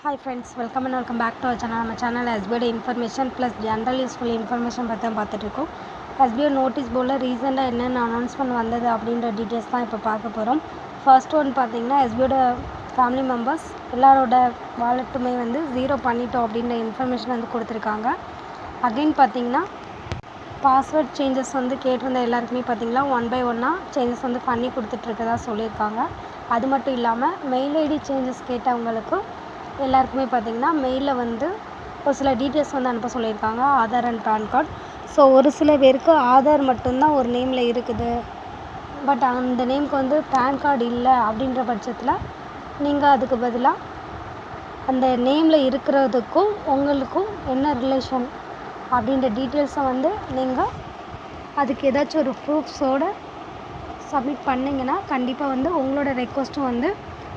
Hi friends welcome and welcome back to our channel நம்ம channel SBIT information plus general useful information பற்றி தான் பார்த்துட்ருக்கோம். SPO notice போர்டில் ரீசெண்டாக என்னென்ன அனௌன்ஸ்மெண்ட் வந்தது அப்படின்ற டீட்டெயில்ஸ் தான் இப்போ பார்க்க போகிறோம் ஃபர்ஸ்ட் ஒன் பார்த்தீங்கன்னா எஸ்பியோட ஃபேமிலி மெம்பர்ஸ் எல்லாரோட வாலெட்டுமே வந்து ஜீரோ பண்ணிட்டோம் அப்படின்ற இன்ஃபர்மேஷன் வந்து கொடுத்துருக்காங்க. அகைன் பார்த்தீங்கன்னா பாஸ்வேர்ட் சேஞ்சஸ் வந்து கேட்டிருந்த எல்லாருக்குமே பார்த்தீங்கன்னா ஒன் பை ஒன்னாக சேஞ்சஸ் வந்து பண்ணி கொடுத்துட்ருக்கதா சொல்லியிருக்காங்க. அது மட்டும் இல்லாமல் மெயில் ஐடி சேஞ்சஸ் கேட்டவங்களுக்கும் எல்லாருக்குமே பார்த்தீங்கன்னா மெயிலில் வந்து ஒரு சில டீட்டெயில்ஸ் வந்து அனுப்ப சொல்லியிருக்காங்க. Aadhaar and PAN card so ஒரு சில பேருக்கு ஆதார் மட்டும்தான் ஒரு நேமில் இருக்குது. பட் அந்த நேம்க்கு வந்து பேன் கார்டு இல்லை அப்படின்ற பட்சத்தில் நீங்கள் அதுக்கு பதிலாக அந்த நேமில் இருக்கிறதுக்கும் உங்களுக்கும் என்ன ரிலேஷன் அப்படின்ற டீட்டெயில்ஸை வந்து நீங்கள் அதுக்கு ஏதாச்சும் ஒரு ப்ரூஃப்ஸோடு சப்மிட் பண்ணிங்கன்னா கண்டிப்பாக வந்து உங்களோட ரெக்வஸ்ட்டும் வந்து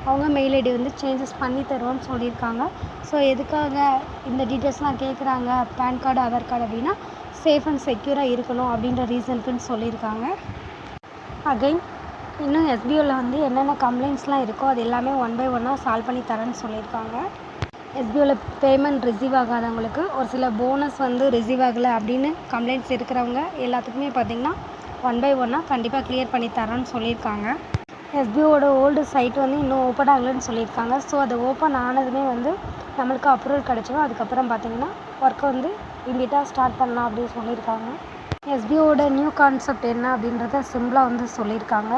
அவங்க மெயில் ஐடி வந்து சேஞ்சஸ் பண்ணி தருவோம்னு சொல்லியிருக்காங்க. ஸோ எதுக்காக இந்த டீட்டெயில்ஸ்லாம் கேட்குறாங்க பேன் கார்டு ஆதார் கார்டு அப்படின்னா சேஃப் அண்ட் செக்யூராக இருக்கணும் அப்படின்ற ரீசனுக்குன்னு சொல்லியிருக்காங்க. அகைன் இன்னும் எஸ்பிஓவில் வந்து என்னென்ன கம்ப்ளைண்ட்ஸ்லாம் இருக்கோ அது எல்லாமே ஒன் பை ஒன்னாக சால்வ் பண்ணி தரேன்னு சொல்லியிருக்காங்க. எஸ்பிஓவில் பேமெண்ட் ரிசீவ் ஆகாதவங்களுக்கு ஒரு சில போனஸ் வந்து ரிசீவ் ஆகலை அப்படின்னு கம்ப்ளைண்ட்ஸ் இருக்கிறவங்க எல்லாத்துக்குமே பார்த்திங்கன்னா ஒன் பை ஒன்னாக கண்டிப்பாக க்ளியர் பண்ணி தரேன்னு சொல்லியிருக்காங்க. எஸ்பிஓட ஓல்டு சைட் வந்து இன்னும் ஓப்பன் ஆகலைன்னு சொல்லியிருக்காங்க. ஸோ அது ஓப்பன் ஆனதுமே வந்து நம்மளுக்கு அப்ரூவல் கிடச்சிடும் அதுக்கப்புறம் பார்த்திங்கன்னா ஒர்க்கை வந்து இமீடியட்டாக ஸ்டார்ட் பண்ணலாம் அப்படின்னு சொல்லியிருக்காங்க. எஸ்பிஓட நியூ கான்செப்ட் என்ன அப்படின்றத சிம்பிளாக வந்து சொல்லியிருக்காங்க.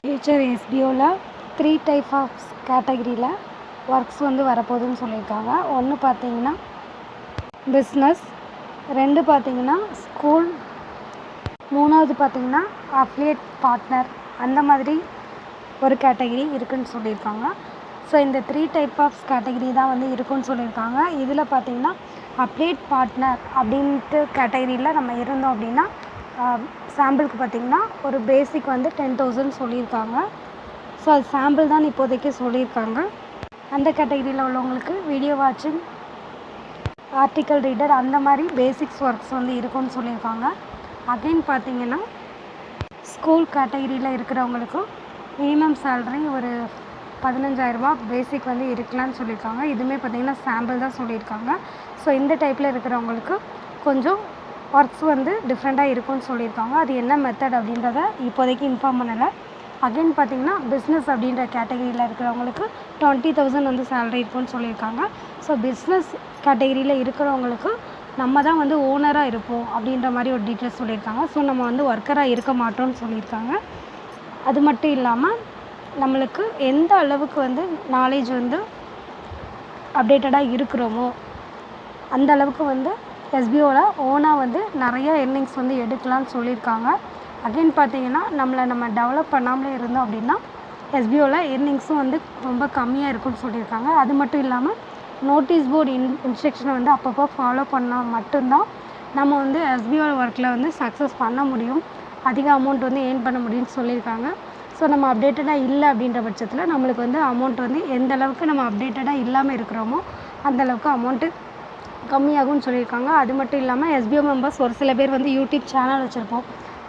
ஃபியூச்சர் எஸ்பிஓவில் த்ரீ டைப் ஆஃப் கேட்டகரியில் ஒர்க்ஸ் வந்து வரப்போகுதுன்னு சொல்லியிருக்காங்க. ஒன்று பார்த்தீங்கன்னா பிஸ்னஸ் ரெண்டு பார்த்திங்கன்னா ஸ்கூல் மூணாவது பார்த்திங்கன்னா அஃப்லியேட் பார்ட்னர் அந்த மாதிரி ஒரு கேட்டகிரி இருக்குதுன்னு சொல்லியிருக்காங்க. ஸோ இந்த த்ரீ டைப் ஆஃப் கேட்டகிரி தான் வந்து இருக்குன்னு சொல்லியிருக்காங்க. இதில் பார்த்தீங்கன்னா அப்டேட் பார்ட்னர் அப்படின்ட்டு கேட்டகிரியில் நம்ம இருந்தோம் அப்படின்னா சாம்பிளுக்கு பார்த்திங்கன்னா ஒரு பேசிக் வந்து டென் தௌசண்ட் சொல்லியிருக்காங்க. ஸோ அது சாம்பிள் தான் இப்போதைக்கு சொல்லியிருக்காங்க. அந்த கேட்டகிரியில் உள்ளவங்களுக்கு வீடியோ வாட்சிங் ஆர்டிக்கல் ரீடர் அந்த மாதிரி பேசிக்ஸ் ஒர்க்ஸ் வந்து இருக்குன்னு சொல்லியிருக்காங்க. அகைன் பார்த்தீங்கன்னா ஸ்கூல் கேட்டகிரியில் இருக்கிறவங்களுக்கும் மினிமம் சேல்ரி ஒரு பதினஞ்சாயிரரூபா பேசிக் வந்து இருக்கலாம்னு சொல்லியிருக்காங்க. இதுவுமே பார்த்திங்கன்னா சாம்பிள் தான் சொல்லியிருக்காங்க. ஸோ இந்த டைப்பில் இருக்கிறவங்களுக்கு கொஞ்சம் ஒர்க்ஸ் வந்து டிஃப்ரெண்ட்டாக இருக்கும்னு சொல்லியிருக்காங்க. அது என்ன மெத்தட் அப்படின்றத இப்போதைக்கு இன்ஃபார்ம் பண்ணலை. அகைன் பார்த்திங்கன்னா பிஸ்னஸ் அப்படின்ற கேட்டகரியில் இருக்கிறவங்களுக்கு டுவெண்ட்டி தௌசண்ட் வந்து சேலரி இருக்கும்னு சொல்லியிருக்காங்க. ஸோ பிஸ்னஸ் கேட்டகரியில் இருக்கிறவங்களுக்கு நம்ம தான் வந்து ஓனராக இருப்போம் அப்படின்ற மாதிரி ஒரு டீட்டெயில்ஸ் சொல்லியிருக்காங்க. ஸோ நம்ம வந்து ஒர்க்கராக இருக்க மாட்டோம்னு சொல்லியிருக்காங்க. அது மட்டும் இல்லாமல் நம்மளுக்கு எந்த அளவுக்கு வந்து நாலேஜ் வந்து அப்டேட்டடாக இருக்கிறோமோ அந்த அளவுக்கு வந்து எஸ்பிஓவில் ஓனாக வந்து நிறைய எர்னிங்ஸ் வந்து எடுக்கலாம்னு சொல்லியிருக்காங்க. அகைன் பார்த்தீங்கன்னா நம்மளை நம்ம டெவலப் பண்ணாமலே இருந்தோம் அப்படின்னா எஸ்பிஓவில் எர்னிங்ஸும் வந்து ரொம்ப கம்மியாக இருக்கும்னு சொல்லியிருக்காங்க. அது மட்டும் இல்லாமல் நோட்டீஸ் போர்டு இன் இன்ஸ்ட்ரக்ஷனை வந்து அப்பப்போ ஃபாலோ பண்ணால் மட்டும்தான் நம்ம வந்து எஸ்பிஓ ஒர்க்கில் வந்து சக்ஸஸ் பண்ண முடியும். அதிக அமௌண்ட் வந்து ஏர்ன் பண்ண முடியும்னு சொல்லியிருக்காங்க. ஸோ நம்ம அப்டேட்டடாக இல்லை அப்படின்ற பட்சத்தில் நம்மளுக்கு வந்து அமௌண்ட் வந்து எந்த அளவுக்கு நம்ம அப்டேட்டடாக இல்லாமல் இருக்கிறோமோ அந்தளவுக்கு அமௌண்ட்டு கம்மியாகும்னு சொல்லியிருக்காங்க. அது மட்டும் இல்லாமல் எஸ்பிஓ மெம்பர்ஸ் ஒரு சில பேர் வந்து யூடியூப் சேனல் வச்சுருப்போம்.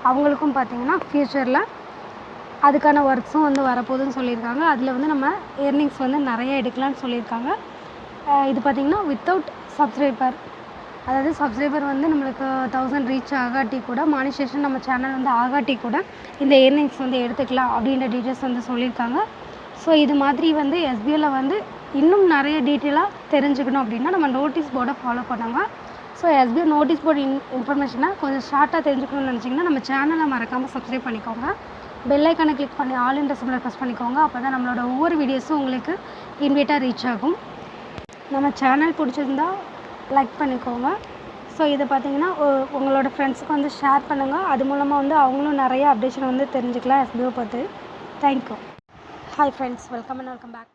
அவங்களுக்கும் பார்த்திங்கன்னா ஃப்யூச்சரில் அதுக்கான ஒர்க்ஸும் வந்து வரப்போகுதுன்னு சொல்லியிருக்காங்க. அதில் வந்து நம்ம ஏர்னிங்ஸ் வந்து நிறைய எடுக்கலாம்னு சொல்லியிருக்காங்க. இது பார்த்திங்கன்னா வித்தவுட் சப்ஸ்கிரைபர் அதாவது சப்ஸ்கிரைபர் வந்து நம்மளுக்கு தௌசண்ட் ரீச் ஆகாட்டி கூட மானிஸ்டேஷன் நம்ம சேனல் வந்து ஆகாட்டி கூட இந்த ஏர்னிங்ஸ் வந்து எடுத்துக்கலாம் அப்படின்ற டீட்டெயில்ஸ் வந்து சொல்லியிருக்காங்க. ஸோ இது மாதிரி வந்து எஸ்பிஐயில் வந்து இன்னும் நிறைய டீட்டெயிலாக தெரிஞ்சுக்கணும் அப்படின்னா நம்ம நோட்டீஸ் போர்டை ஃபாலோ பண்ணாங்க. So SBI notice board in இன்ஃபர்மேஷனை கொஞ்சம் ஷார்ட்டாக தெரிஞ்சுக்கணும்னு நினச்சிங்கன்னா நம்ம சேனலை மறக்காமல் சப்ஸ்கிரைப் பண்ணிக்கோங்க. பெல் ஐக்கானை கிளிக் பண்ணி ஆல் இன் சிம்பிளை ப்ரெஸ் பண்ணிக்கோங்க. அப்போ தான் நம்மளோட ஒவ்வொரு வீடியோஸும் உங்களுக்கு இன்வைட்டாக ரீச் ஆகும். நம்ம சேனல் பிடிச்சிருந்தா லைக் பண்ணிக்கோங்க. ஸோ இதை பார்த்தீங்கன்னா உங்களோட ஃப்ரெண்ட்ஸுக்கு வந்து ஷேர் பண்ணுங்கள் அது மூலமாக வந்து அவங்களும் நிறைய அப்டேஷன் வந்து தெரிஞ்சுக்கலாம் எஸ்பிஓ பார்த்து thank you hi friends welcome and welcome back